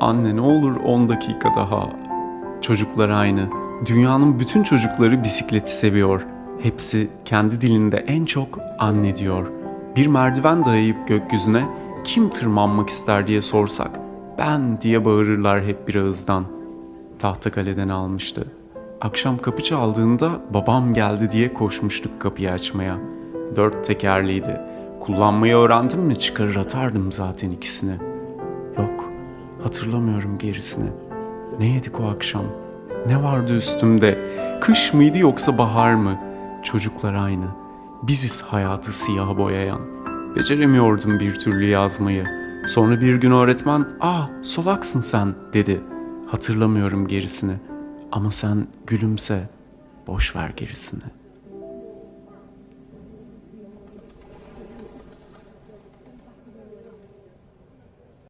Anne ne olur 10 dakika daha. Çocuklar aynı. Dünyanın bütün çocukları bisikleti seviyor. Hepsi kendi dilinde en çok anne diyor. Bir merdiven dayayıp gökyüzüne kim tırmanmak ister diye sorsak ben diye bağırırlar hep bir ağızdan. Tahtakale'den almıştı. Akşam kapı çaldığında babam geldi diye koşmuştuk kapıyı açmaya. Dört tekerliydi. Kullanmayı öğrendim mi çıkarır atardım zaten ikisini. Hatırlamıyorum gerisini. Ne yedik o akşam? Ne vardı üstümde? Kış mıydı yoksa bahar mı? Çocuklar aynı. Biziz hayatı siyah boyayan. Beceremiyordum bir türlü yazmayı. Sonra bir gün öğretmen, ''Aa solaksın sen.'' dedi. Hatırlamıyorum gerisini. Ama sen gülümse, boş ver gerisini.''